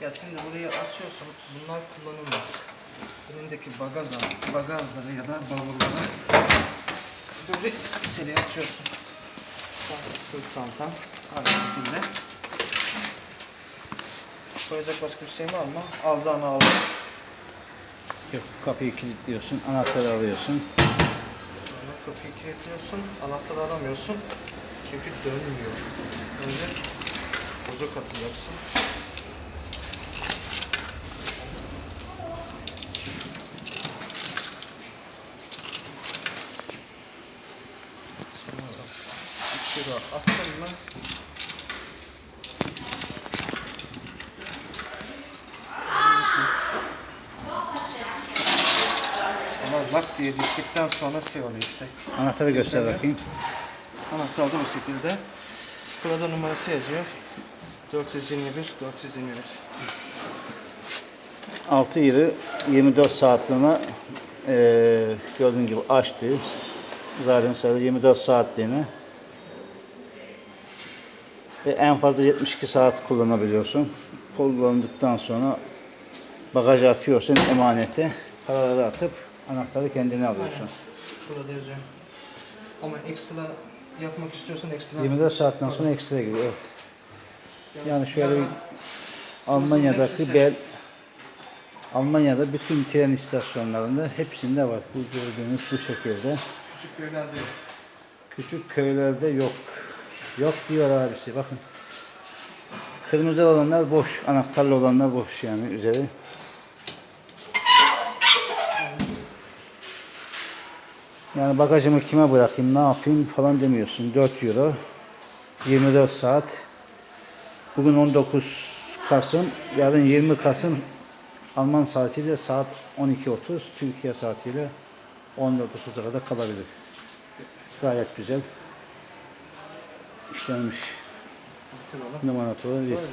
Ya şimdi buraya asıyorsun. Bunlar kullanılmaz. Elindeki bagajlar, bagajları ya da bavulları böyle içeriye atıyorsun. Sırt çantan aynı şekilde. Koyacak başka bir şey var mı? Alacağını al. Yok, kapıyı kilitliyorsun, anahtarı alıyorsun. Sonra kapıyı kilitliyorsun, anahtarı aramıyorsun. Çünkü dönmüyor. Önce bozuk atacaksın. Sonra içeri attın mı? Ama bak diye düştükten sonra şey oluyor işte. Anahtarı göster bakayım. Anahtar da bu şekilde. Burada numarası yazıyor. 421, 421. 6 yılı 24 saatliğine eee gördüğün gibi açtı. Zaten sarı 24 saatliğine ve en fazla 72 saat kullanabiliyorsun. Kullandıktan sonra bagaja atıyorsun emaneti. Paraları atıp anahtarı kendine alıyorsun. Burada yazıyor. Ama ekstra yapmak istiyorsan ekstra. 24 saatten sonra ekstra giriyor. Evet. Yani şöyle bir Almanya'daki bel Almanya'da bütün tren istasyonlarında hepsinde var. Bu gördüğünüz bu şekilde. Küçük köylerde. Küçük köylerde yok. Yok diyor abisi bakın. Kırmızı olanlar boş, anahtarlı olanlar boş yani üzeri. Yani bagajımı kime bırakayım, ne yapayım falan demiyorsun. 4 euro, 24 saat. Bugün 19 Kasım, yarın 20 Kasım Alman saatiyle saat 12.30, Türkiye saatiyle 14.30'a kadar kalabilir. Gayet güzel. Olan. Numaratörü bir. Böyle